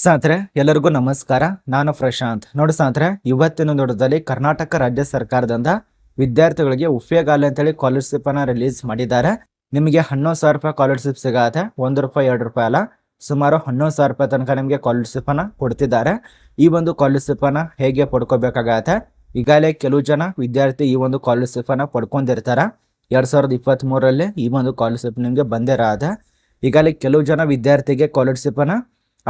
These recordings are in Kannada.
ಸ್ನೇಹಿತರೆ, ಎಲ್ಲರಿಗೂ ನಮಸ್ಕಾರ. ನಾನು ಪ್ರಶಾಂತ್. ನೋಡಿ ಸಾತ್ರೆ ಇವತ್ತಿನ ನೋಡೋದಲ್ಲಿ ಕರ್ನಾಟಕ ರಾಜ್ಯ ಸರ್ಕಾರದಿಂದ ವಿದ್ಯಾರ್ಥಿಗಳಿಗೆ ಉಪಯೋಗಾಲ ಅಂತ ಅಂತೇಳಿ ಸ್ಕಾಲರ್ಶಿಪ್ ಅನ್ನ ರಿಲೀಸ್ ಮಾಡಿದ್ದಾರೆ. ನಿಮಗೆ ಹನ್ನೊಂದು ಸಾವಿರ ರೂಪಾಯಿ ಸ್ಕಾಲರ್ಶಿಪ್ ಸಿಗತ್ತೆ. ಒಂದು ರೂಪಾಯಿ, ಎರಡು ರೂಪಾಯಿ ಅಲ್ಲ. ಸುಮಾರು ಹನ್ನೊಂದು ಸಾವಿರ ರೂಪಾಯಿ ತನಕ ನಿಮಗೆ ಸ್ಕಾಲರ್ಶಿಪ್ ಅನ್ನ ಕೊಡ್ತಿದ್ದಾರೆ. ಈ ಒಂದು ಸ್ಕಾಲರ್ಶಿಪ್ ಅನ್ನ ಹೇಗೆ ಪಡ್ಕೋಬೇಕಾಗತ್ತೆ? ಈಗಾಗಲೇ ಕೆಲವು ಜನ ವಿದ್ಯಾರ್ಥಿ ಈ ಒಂದು ಸ್ಕಾಲರ್ಶಿಪ್ ಅನ್ನ ಪಡ್ಕೊಂಡಿರ್ತಾರ. ಎರಡ್ ಸಾವಿರದ ಇಪ್ಪತ್ತ್ ಮೂರರಲ್ಲಿ ಈ ಒಂದು ಸ್ಕಾಲರ್ಶಿಪ್ ನಿಮಗೆ ಬಂದೇ ಇರತ್ತೆ ಈಗಾಗಲೇ ಕೆಲವು ಜನ ವಿದ್ಯಾರ್ಥಿಗೆ ಸ್ಕಾಲರ್ಶಿಪ್ ಅನ್ನ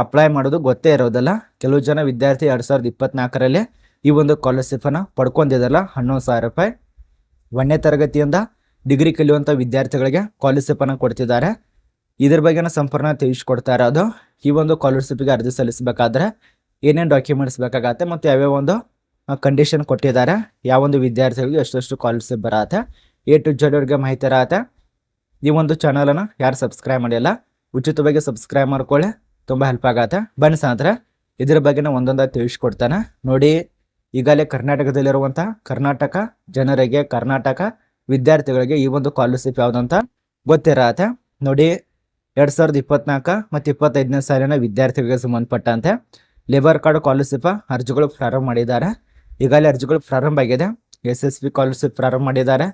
ಅಪ್ಲೈ ಮಾಡೋದು ಗೊತ್ತೇ ಇರೋದಲ್ಲ. ಕೆಲವು ಜನ ವಿದ್ಯಾರ್ಥಿ ಎರಡು ಸಾವಿರದ ಇಪ್ಪತ್ನಾಲ್ಕರಲ್ಲಿ ಈ ಒಂದು ಸ್ಕಾಲರ್ಶಿಪ್ ಅನ್ನ ಪಡ್ಕೊಂಡಿದ್ದಲ್ಲ ಹನ್ನೊಂದು ಸಾವಿರ ರೂಪಾಯಿ. ಒಂದನೇ ತರಗತಿಯಿಂದ ಡಿಗ್ರಿ ಕಲಿಯುವಂಥ ವಿದ್ಯಾರ್ಥಿಗಳಿಗೆ ಸ್ಕಾಲರ್ಶಿಪ್ ಅನ್ನ ಕೊಡ್ತಿದ್ದಾರೆ. ಇದ್ರ ಬಗ್ಗೆನ ಸಂಪೂರ್ಣ ತಿಳಿಸ್ಕೊಡ್ತಾ ಇರೋದು. ಈ ಒಂದು ಸ್ಕಾಲರ್ಶಿಪ್ಗೆ ಅರ್ಜಿ ಸಲ್ಲಿಸಬೇಕಾದ್ರೆ ಏನೇನು ಡಾಕ್ಯುಮೆಂಟ್ಸ್ ಬೇಕಾಗತ್ತೆ ಮತ್ತು ಯಾವ್ಯಾವ ಒಂದು ಕಂಡೀಷನ್ ಕೊಟ್ಟಿದ್ದಾರೆ ಯಾವೊಂದು ವಿದ್ಯಾರ್ಥಿಗಳಿಗೆ ಎಷ್ಟೆಷ್ಟು ಸ್ಕಾಲರ್ಶಿಪ್ ಬರತ್ತೆ ಎ ಟು ಜೆಡ್ ಅವ್ರಿಗೆ ಮಾಹಿತಿ ಇರತ್ತೆ. ಈ ಒಂದು ಚಾನಲನ್ನು ಯಾರು ಸಬ್ಸ್ಕ್ರೈಬ್ ಮಾಡಿಲ್ಲ, ಉಚಿತವಾಗಿ ಸಬ್ಸ್ಕ್ರೈಬ್ ಮಾಡ್ಕೊಳ್ಳಿ. ತುಂಬ ಹೆಲ್ಪ್ ಆಗತ್ತೆ. ಬನ್ನಿ ಸ್ನೇಹಿತರೆ, ಇದ್ರ ಬಗ್ಗೆನ ಒಂದೊಂದಾಗಿ ತಿಳಿಸ್ಕೊಡ್ತಾನೆ. ನೋಡಿ, ಈಗಲೇ ಕರ್ನಾಟಕದಲ್ಲಿರುವಂಥ ಕರ್ನಾಟಕ ಜನರಿಗೆ, ಕರ್ನಾಟಕ ವಿದ್ಯಾರ್ಥಿಗಳಿಗೆ ಈ ಒಂದು ಸ್ಕಾಲರ್ಶಿಪ್ ಯಾವುದಂತ ಗೊತ್ತಿರತ್ತೆ. ನೋಡಿ, ಎರಡು ಸಾವಿರದ ಇಪ್ಪತ್ನಾಲ್ಕು ಮತ್ತು ಇಪ್ಪತ್ತೈದನೇ ಸಾಲಿನ ವಿದ್ಯಾರ್ಥಿಗಳಿಗೆ ಸಂಬಂಧಪಟ್ಟಂತೆ ಲೇಬರ್ ಕಾರ್ಡ್ ಸ್ಕಾಲರ್ಶಿಪ್ ಅರ್ಜಿಗಳು ಪ್ರಾರಂಭ ಮಾಡಿದ್ದಾರೆ. ಈಗಾಗಲೇ ಅರ್ಜಿಗಳು ಪ್ರಾರಂಭ ಆಗಿದೆ. ಎಸ್ ಎಸ್ ಪಿ ಸ್ಕಾಲರ್ಶಿಪ್ ಪ್ರಾರಂಭ ಮಾಡಿದ್ದಾರೆ.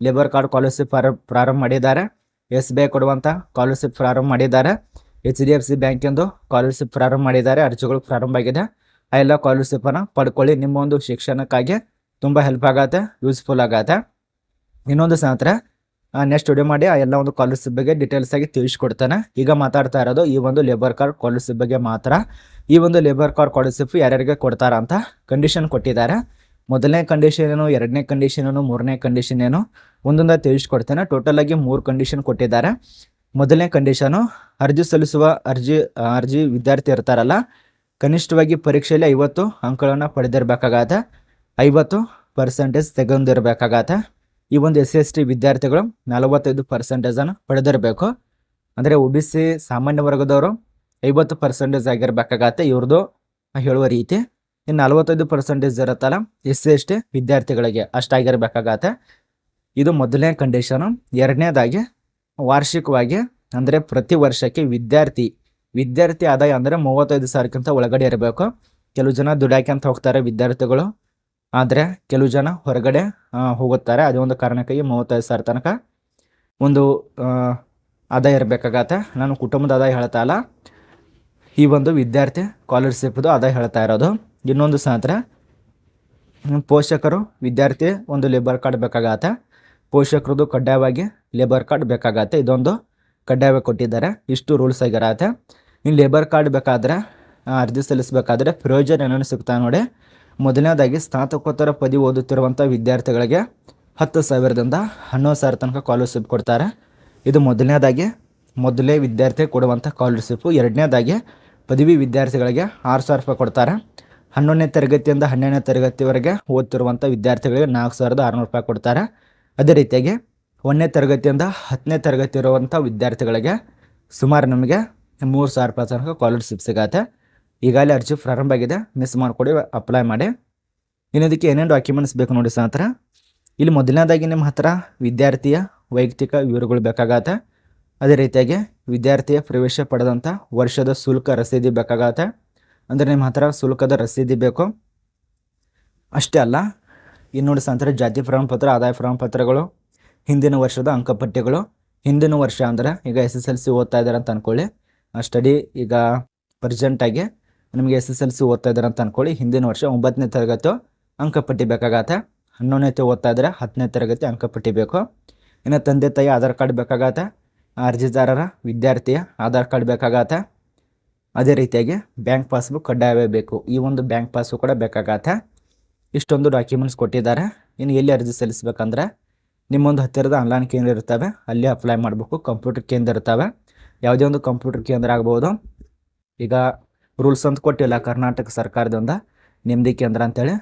ಲೇಬರ್ ಕಾರ್ಡ್ ಸ್ಕಾಲರ್ಶಿಪ್ ಪ್ರಾರಂಭ ಮಾಡಿದ್ದಾರೆ. ಎಸ್ ಬಿ ಐ ಕೊಡುವಂಥ ಸ್ಕಾಲರ್ಶಿಪ್ ಪ್ರಾರಂಭ ಮಾಡಿದ್ದಾರೆ. ಎಚ್ ಡಿ ಎಫ್ ಸಿ ಬ್ಯಾಂಕಿಂದು ಸ್ಕಾಲರ್ಶಿಪ್ ಪ್ರಾರಂಭ ಮಾಡಿದ್ದಾರೆ. ಅರ್ಜಿಗಳು ಪ್ರಾರಂಭ ಆಗಿದೆ. ಆ ಎಲ್ಲ ಸ್ಕಾಲರ್ಶಿಪ್ಪನ್ನು ಪಡ್ಕೊಳ್ಳಿ. ನಿಮ್ಮ ಒಂದು ಶಿಕ್ಷಣಕ್ಕಾಗಿ ತುಂಬ ಹೆಲ್ಪ್ ಆಗತ್ತೆ ಯೂಸ್ಫುಲ್ ಆಗತ್ತೆ. ಇನ್ನೊಂದು ಸ್ನೇಹಿತರೆ ನೆಕ್ಸ್ಟ್ ವಿಡಿಯೋ ಮಾಡಿ ಆ ಎಲ್ಲ ಒಂದು ಕಾಲರ್ಶಿಪ್ ಬಗ್ಗೆ ಡೀಟೇಲ್ಸ್ ಆಗಿ ತಿಳಿಸ್ಕೊಡ್ತಾನೆ. ಈಗ ಮಾತಾಡ್ತಾ ಇರೋದು ಈ ಒಂದು ಲೇಬರ್ ಕಾರ್ಡ್ ಸ್ಕಾಲರ್ಶಿಪ್ ಬಗ್ಗೆ ಮಾತ್ರ. ಈ ಒಂದು ಲೇಬರ್ ಕಾರ್ಡ್ ಕಾಲರ್ಶಿಪ್ ಯಾರ್ಯಾರಿಗೆ ಕೊಡ್ತಾರ ಅಂತ ಕಂಡೀಷನ್ ಕೊಟ್ಟಿದ್ದಾರೆ. ಮೊದಲನೇ ಕಂಡೀಷನ್ ಏನು, ಎರಡನೇ ಕಂಡೀಷನ್ ಏನು, ಮೂರನೇ ಕಂಡೀಷನ್ ಏನು ಒಂದೊಂದಾಗಿ ತಿಳಿಸ್ಕೊಡ್ತೇನೆ. ಟೋಟಲ್ ಆಗಿ ಮೂರು ಕಂಡೀಷನ್ ಕೊಟ್ಟಿದ್ದಾರೆ. ಮೊದಲನೇ ಕಂಡೀಷನು ಅರ್ಜಿ ಸಲ್ಲಿಸುವ ಅರ್ಜಿ ಅರ್ಜಿ ವಿದ್ಯಾರ್ಥಿ ಇರ್ತಾರಲ್ಲ, ಕನಿಷ್ಠವಾಗಿ ಪರೀಕ್ಷೆಯಲ್ಲಿ ಐವತ್ತು ಅಂಕಗಳನ್ನು ಪಡೆದಿರಬೇಕಾಗತ್ತ ಐವತ್ತು ಪರ್ಸೆಂಟೇಜ್ ತೆಗೆದಿರಬೇಕಾಗತ್ತ ಈ ಒಂದು ಎಸ್ ಸಿ ಎಸ್ ಟಿ ವಿದ್ಯಾರ್ಥಿಗಳು ನಲವತ್ತೈದು ಪರ್ಸೆಂಟೇಜನ್ನು ಪಡೆದಿರಬೇಕು. ಅಂದರೆ ಒ ಬಿ ಸಿ ಸಾಮಾನ್ಯ ವರ್ಗದವರು ಐವತ್ತು ಪರ್ಸೆಂಟೇಜ್ ಆಗಿರಬೇಕಾಗತ್ತೆ ಇವ್ರದ್ದು ಹೇಳುವ ರೀತಿ. ಇನ್ನು ನಲವತ್ತೈದು ಪರ್ಸೆಂಟೇಜ್ ಇರುತ್ತಲ್ಲ ಎಸ್ ಸಿ ಎಸ್ ಟಿ ವಿದ್ಯಾರ್ಥಿಗಳಿಗೆ ಅಷ್ಟಾಗಿರಬೇಕಾಗತ್ತೆ. ಇದು ಮೊದಲನೇ ಕಂಡೀಷನು ಎರಡನೇದಾಗಿ ವಾರ್ಷಿಕವಾಗಿ ಅಂದರೆ ಪ್ರತಿ ವರ್ಷಕ್ಕೆ ವಿದ್ಯಾರ್ಥಿ ವಿದ್ಯಾರ್ಥಿ ಆದಾಯ ಅಂದರೆ ಮೂವತ್ತೈದು ಸಾವಿರಕ್ಕಿಂತ ಒಳಗಡೆ ಇರಬೇಕು. ಕೆಲವು ಜನ ದುಡ್ಯಾಕ್ಯಂತ ಹೋಗ್ತಾರೆ ವಿದ್ಯಾರ್ಥಿಗಳು. ಆದರೆ ಕೆಲವು ಜನ ಹೊರಗಡೆ ಹೋಗುತ್ತಾರೆ. ಅದೇ ಒಂದು ಕಾರಣಕ್ಕಾಗಿ ಮೂವತ್ತೈದು ಸಾವಿರ ತನಕ ಒಂದು ಆದಾಯ ಇರಬೇಕಾಗತ್ತೆ. ನಾನು ಕುಟುಂಬದ ಆದಾಯ ಹೇಳ್ತಾ ಇಲ್ಲ. ಈ ಒಂದು ವಿದ್ಯಾರ್ಥಿ ಸ್ಕಾಲರ್ಶಿಪ್ದು ಆದಾಯ ಹೇಳ್ತಾ ಇರೋದು. ಇನ್ನೊಂದು ಸಾತ್ರ ಪೋಷಕರು, ವಿದ್ಯಾರ್ಥಿ ಒಂದು ಲೇಬರ್ ಕಾರ್ಡ್ ಬೇಕಾಗತ್ತೆ. ಪೋಷಕರದು ಕಡ್ಡಾಯವಾಗಿ ಲೇಬರ್ ಕಾರ್ಡ್ ಬೇಕಾಗತ್ತೆ. ಇದೊಂದು ಕಡ್ಡಾಯವಾಗಿ ಕೊಟ್ಟಿದ್ದಾರೆ. ಇಷ್ಟು ರೂಲ್ಸ್ ಆಗಿರತ್ತೆ. ಇನ್ನು ಲೇಬರ್ ಕಾರ್ಡ್ ಬೇಕಾದ್ರೆ ಅರ್ಜಿ ಸಲ್ಲಿಸಬೇಕಾದ್ರೆ ಪ್ರಯೋಜನ ಏನೇನು ಸಿಗ್ತಾ ನೋಡಿ. ಮೊದಲನೇದಾಗಿ ಸ್ನಾತಕೋತ್ತರ ಪದವಿ ಓದುತ್ತಿರುವಂಥ ವಿದ್ಯಾರ್ಥಿಗಳಿಗೆ ಹತ್ತು ಸಾವಿರದಿಂದ ಹನ್ನೊಂದು ಸಾವಿರ ತನಕ ಸ್ಕಾಲರ್ಶಿಪ್ ಕೊಡ್ತಾರೆ. ಇದು ಮೊದಲನೇದಾಗಿ ಮೊದಲೇ ವಿದ್ಯಾರ್ಥಿ ಕೊಡುವಂಥ ಸ್ಕಾಲರ್ಶಿಪ್ಪು ಎರಡನೇದಾಗಿ ಪದವಿ ವಿದ್ಯಾರ್ಥಿಗಳಿಗೆ ಆರು ಸಾವಿರ ರೂಪಾಯಿ ಕೊಡ್ತಾರೆ. ಹನ್ನೊಂದನೇ ತರಗತಿಯಿಂದ ಹನ್ನೆರಡನೇ ತರಗತಿವರೆಗೆ ಓದ್ತಿರುವಂಥ ವಿದ್ಯಾರ್ಥಿಗಳಿಗೆ ನಾಲ್ಕು ಸಾವಿರದ ಆರುನೂರು ರೂಪಾಯಿ ಕೊಡ್ತಾರೆ. ಅದೇ ರೀತಿಯಾಗಿ ಒಂದನೇ ತರಗತಿಯಿಂದ ಹತ್ತನೇ ತರಗತಿ ಇರುವಂಥ ವಿದ್ಯಾರ್ಥಿಗಳಿಗೆ ಸುಮಾರು ನಮಗೆ ಮೂರು ಸಾವಿರ ರೂಪಾಯಿ ತನಕ ಸ್ಕಾಲರ್ಶಿಪ್ ಸಿಗತ್ತೆ. ಈಗಾಗಲೇ ಅರ್ಜಿ ಪ್ರಾರಂಭ ಆಗಿದೆ. ಮಿಸ್ ಮಾಡಿಕೊಡಿ ಅಪ್ಲೈ ಮಾಡಿ. ಇನ್ನು ಇದಕ್ಕೆ ಏನೇನು ಡಾಕ್ಯುಮೆಂಟ್ಸ್ ಬೇಕು ನೋಡಿ ಸ್ನೇಹಿತರ. ಇಲ್ಲಿ ಮೊದಲನೇದಾಗಿ ನಿಮ್ಮ ಹತ್ರ ವಿದ್ಯಾರ್ಥಿಯ ವೈಯಕ್ತಿಕ ವಿವರಗಳು ಬೇಕಾಗತ್ತೆ. ಅದೇ ರೀತಿಯಾಗಿ ವಿದ್ಯಾರ್ಥಿಯ ಪ್ರವೇಶ ಪಡೆದಂಥ ವರ್ಷದ ಶುಲ್ಕ ರಸೀದಿ ಬೇಕಾಗತ್ತೆ. ಅಂದರೆ ನಿಮ್ಮ ಹತ್ರ ಶುಲ್ಕದ ರಸೀದಿ ಬೇಕು. ಅಷ್ಟೇ ಅಲ್ಲ ಇನ್ನು ನೋಡಿ ಸ್ನೇಹಿತರೆ, ಜಾತಿ ಪ್ರಮಾಣಪತ್ರ, ಆದಾಯ ಪ್ರಮಾಣಪತ್ರಗಳು, ಹಿಂದಿನ ವರ್ಷದ ಅಂಕಪಟ್ಟಿಗಳು ಹಿಂದಿನ ವರ್ಷ ಅಂದರೆ ಈಗ ಎಸ್ ಎಸ್ ಎಲ್ ಸಿ ಓದ್ತಾ ಇದ್ದಾರೆ ಅಂತ ಅಂದ್ಕೊಳ್ಳಿ ಸ್ಟಡಿ ಈಗ ಪ್ರೆಸೆಂಟಾಗಿ ನಿಮಗೆ ಎಸ್ ಎಸ್ ಎಲ್ ಸಿ ಓದ್ತಾ ಇದ್ದಾರೆ ಅಂತ ಅಂದ್ಕೊಳ್ಳಿ ಹಿಂದಿನ ವರ್ಷ ಒಂಬತ್ತನೇ ತರಗತಿ ಅಂಕಪಟ್ಟಿ ಬೇಕಾಗತ್ತೆ. ಹನ್ನೊಂದನೇ ಓದ್ತಾ ಇದ್ದಾರೆ ಹತ್ತನೇ ತರಗತಿ ಅಂಕಪಟ್ಟಿ ಬೇಕು. ಇನ್ನು ತಂದೆ, ತಾಯಿ, ಆಧಾರ್ ಕಾರ್ಡ್ ಬೇಕಾಗತ್ತೆ. ಅರ್ಜಿದಾರರ, ವಿದ್ಯಾರ್ಥಿಯ ಆಧಾರ್ ಕಾರ್ಡ್ ಬೇಕಾಗತ್ತೆ. ಅದೇ ರೀತಿಯಾಗಿ ಬ್ಯಾಂಕ್ ಪಾಸ್ಬುಕ್ ಕಡ್ಡಾಯವೇ ಬೇಕು. ಈ ಒಂದು ಬ್ಯಾಂಕ್ ಪಾಸ್ಬುಕ್ ಕೂಡ ಬೇಕಾಗತ್ತೆ. ಇಷ್ಟೊಂದು ಡಾಕ್ಯುಮೆಂಟ್ಸ್ ಕೊಟ್ಟಿದ್ದಾರೆ. ಇನ್ನು ಎಲ್ಲಿ ಅರ್ಜಿ ಸಲ್ಲಿಸಬೇಕಂದ್ರೆ ನಿಮ್ಮೊಂದು ಹತ್ತಿರದ ಆನ್ಲೈನ್ ಕೇಂದ್ರ ಇರ್ತವೆ. ಅಲ್ಲಿ ಅಪ್ಲೈ ಮಾಡಬೇಕು. ಕಂಪ್ಯೂಟರ್ ಕೇಂದ್ರ ಇರ್ತವೆ. ಯಾವುದೇ ಒಂದು ಕಂಪ್ಯೂಟರ್ ಕೇಂದ್ರ ಆಗ್ಬೋದು. ಈಗ ರೂಲ್ಸ್ ಅಂತ ಕೊಟ್ಟಿಲ್ಲ ಕರ್ನಾಟಕ ಸರ್ಕಾರದಿಂದ. ನೆಮ್ಮದಿ ಕೇಂದ್ರ ಅಂತೇಳಿ.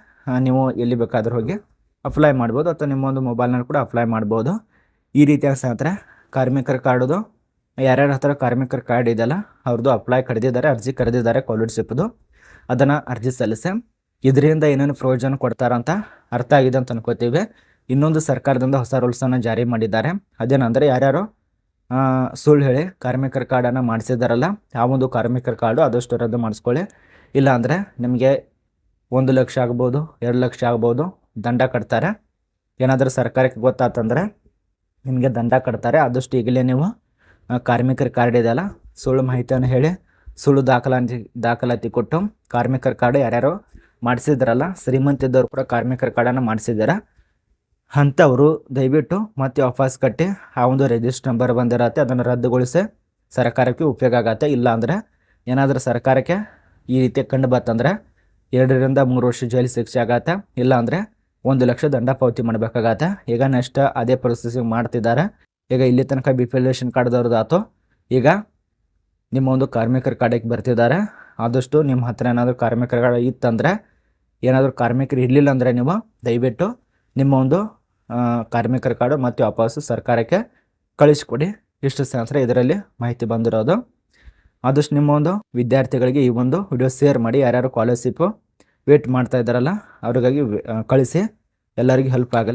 ನೀವು ಎಲ್ಲಿ ಬೇಕಾದರೂ ಹೋಗಿ ಅಪ್ಲೈ ಮಾಡ್ಬೋದು. ಅಥವಾ ನಿಮ್ಮೊಂದು ಮೊಬೈಲ್ನಲ್ಲಿ ಕೂಡ ಅಪ್ಲೈ ಮಾಡ್ಬೋದು. ಈ ರೀತಿಯಾಗಿ ಸ್ನೇಹಿತರೆ ಕಾರ್ಮಿಕರ ಕಾರ್ಡ್ದು ಯಾರ್ಯಾರ ಹತ್ರ ಕಾರ್ಮಿಕರ ಕಾರ್ಡ್ ಇದೆಯಲ್ಲ ಅವ್ರದ್ದು ಅಪ್ಲೈ ಕರೆದಿದ್ದಾರೆ ಅರ್ಜಿ ಕರೆದಿದ್ದಾರೆ ಸ್ಕಾಲರ್ಶಿಪ್ದು ಅದನ್ನು ಅರ್ಜಿ ಸಲ್ಲಿಸಿ. ಇದರಿಂದ ಏನೇನು ಪ್ರಯೋಜನ ಕೊಡ್ತಾರಂತ ಅರ್ಥ ಆಗಿದೆ ಅಂತ ಅನ್ಕೋತೀವಿ. ಇನ್ನೊಂದು ಸರ್ಕಾರದಿಂದ ಹೊಸ ರೂಲ್ಸನ್ನು ಜಾರಿ ಮಾಡಿದ್ದಾರೆ. ಅದೇನಂದರೆ ಯಾರ್ಯಾರು ಸುಳ್ಳು ಹೇಳಿ ಕಾರ್ಮಿಕರ ಕಾರ್ಡನ್ನು ಮಾಡಿಸಿದಾರಲ್ಲ, ಆ ಒಂದು ಕಾರ್ಮಿಕರ ಕಾರ್ಡು ಆದಷ್ಟು ರದ್ದು ಮಾಡಿಸ್ಕೊಳ್ಳಿ. ಇಲ್ಲಾಂದರೆ ನಿಮಗೆ ಒಂದು ಲಕ್ಷ ಆಗ್ಬೋದು, ಎರಡು ಲಕ್ಷ ಆಗ್ಬೋದು ದಂಡ ಕಟ್ತಾರೆ. ಏನಾದರೂ ಸರ್ಕಾರಕ್ಕೆ ಗೊತ್ತಾತಂದರೆ ನಿಮಗೆ ದಂಡ ಕಟ್ತಾರೆ. ಆದಷ್ಟು ಈಗಲೇ ನೀವು ಕಾರ್ಮಿಕರ ಕಾರ್ಡ್ ಇದೆಯಲ್ಲ, ಸುಳ್ಳು ಮಾಹಿತಿಯನ್ನು ಹೇಳಿ ಸುಳ್ಳು ದಾಖಲಾತಿ ದಾಖಲಾತಿ ಕೊಟ್ಟು ಕಾರ್ಮಿಕರ ಕಾರ್ಡ್ ಯಾರ್ಯಾರು ಮಾಡಿಸಿದ್ರಲ್ಲ, ಶ್ರೀಮಂತಿದ್ದವರು ಕೂಡ ಕಾರ್ಮಿಕರ ಕಾರ್ಡನ್ನು ಮಾಡಿಸಿದ್ದಾರ ಅಂಥವರು ದಯವಿಟ್ಟು ಮತ್ತೆ ವಾಪಸ್ ಕಟ್ಟಿ ಆ ಒಂದು ರಿಜಿಸ್ಟರ್ ನಂಬರ್ ಬಂದಿರತ್ತೆ, ಅದನ್ನು ರದ್ದುಗೊಳಿಸಿ ಸರ್ಕಾರಕ್ಕೆ ಉಪಯೋಗ ಆಗತ್ತೆ. ಇಲ್ಲ ಅಂದರೆ ಏನಾದರೂ ಸರ್ಕಾರಕ್ಕೆ ಈ ರೀತಿ ಕಂಡು ಬತ್ತಂದ್ರೆ ಎರಡರಿಂದ ಮೂರು ವರ್ಷ ಜೈಲು ಶಿಕ್ಷೆ ಆಗತ್ತೆ. ಇಲ್ಲ ಅಂದರೆ ಒಂದು ಲಕ್ಷ ದಂಡ ಪಾವತಿ ಮಾಡಬೇಕಾಗತ್ತೆ. ಈಗ ನೆಕ್ಸ್ಟ್ ಅದೇ ಪ್ರೊಸೆಸಿಂಗ್ ಮಾಡ್ತಿದ್ದಾರೆ ಈಗ ಇಲ್ಲಿ ತನಕ ಬಿ ಪಿ ಎಲ್ ರೇಷನ್ ಕಾರ್ಡ್ದವ್ರದ್ದು ಈಗ ನಿಮ್ಮ ಒಂದು ಕಾರ್ಮಿಕರ ಕಾರ್ಡಕ್ಕೆ ಬರ್ತಿದ್ದಾರೆ ಆದಷ್ಟು ನಿಮ್ಮ ಹತ್ರ ಏನಾದರೂ ಕಾರ್ಮಿಕರ ಕಾರ್ಡ್ ಇತ್ತಂದರೆ ಏನಾದರೂ ಕಾರ್ಮಿಕರು ಇರಲಿಲ್ಲ ಅಂದರೆ ನೀವು ದಯವಿಟ್ಟು ನಿಮ್ಮ ಒಂದು ಕಾರ್ಮಿಕರ ಕಾರ್ಡು ಮತ್ತು ವಾಪಸ್ಸು ಸರ್ಕಾರಕ್ಕೆ ಕಳಿಸ್ಕೊಡಿ. ಇಷ್ಟು ಸ್ನೇಹಿತರೆ ಇದರಲ್ಲಿ ಮಾಹಿತಿ ಬಂದಿರೋದು. ಆದಷ್ಟು ನಿಮ್ಮ ಒಂದು ವಿದ್ಯಾರ್ಥಿಗಳಿಗೆ ಈ ಒಂದು ವಿಡಿಯೋ ಶೇರ್ ಮಾಡಿ, ಯಾರ್ಯಾರು ಸ್ಕಾಲರ್ಶಿಪ್ಪು ವೇಟ್ ಮಾಡ್ತಾ ಇದ್ದಾರಲ್ಲ, ಅವ್ರಿಗಾಗಿ ಕಳಿಸಿ. ಎಲ್ಲರಿಗೂ ಹೆಲ್ಪ್ ಆಗಲಿ.